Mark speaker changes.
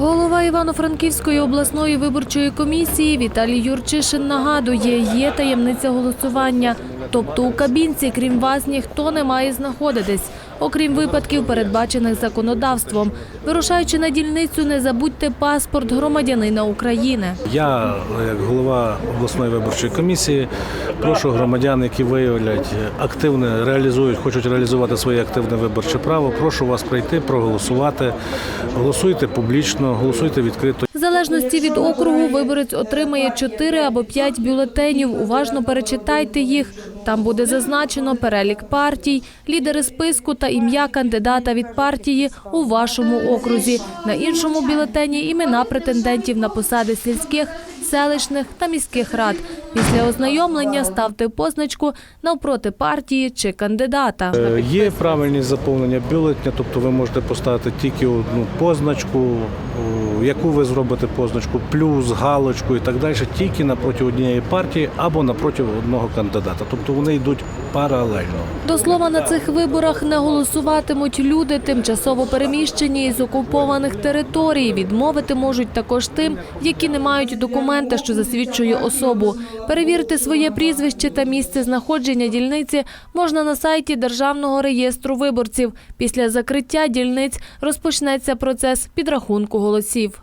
Speaker 1: Голова Івано-Франківської обласної виборчої комісії Віталій Юрчишин нагадує, є таємниця голосування. Тобто у кабінці, крім вас, ніхто не має знаходитись, окрім випадків, передбачених законодавством. Вирушаючи на дільницю, не забудьте паспорт громадянина України.
Speaker 2: Я, як голова обласної виборчої комісії, прошу громадян, які виявлять активне, реалізують, хочуть реалізувати своє активне виборче право. Прошу вас прийти, проголосувати. Голосуйте публічно, голосуйте відкрито.
Speaker 1: В залежності від округу виборець отримає 4 або 5 бюлетенів. Уважно перечитайте їх. Там буде зазначено перелік партій, лідери списку та ім'я кандидата від партії у вашому окрузі. На іншому бюлетені імена претендентів на посади сільських, селищних та міських рад. Після ознайомлення ставте позначку навпроти партії чи кандидата.
Speaker 2: Е, Є правильність заповнення бюлетня, тобто ви можете поставити тільки одну позначку, яку ви зробите позначку, плюс, галочку і так далі, тільки напроти однієї партії або напроти одного кандидата. Тобто вони йдуть паралельно.
Speaker 1: До слова, на цих виборах не голосуватимуть люди, тимчасово переміщені із окупованих територій. Відмовити можуть також тим, які не мають документа, що засвідчує особу. Перевірити своє прізвище та місце знаходження дільниці можна на сайті Державного реєстру виборців. Після закриття дільниць розпочнеться процес підрахунку голосів.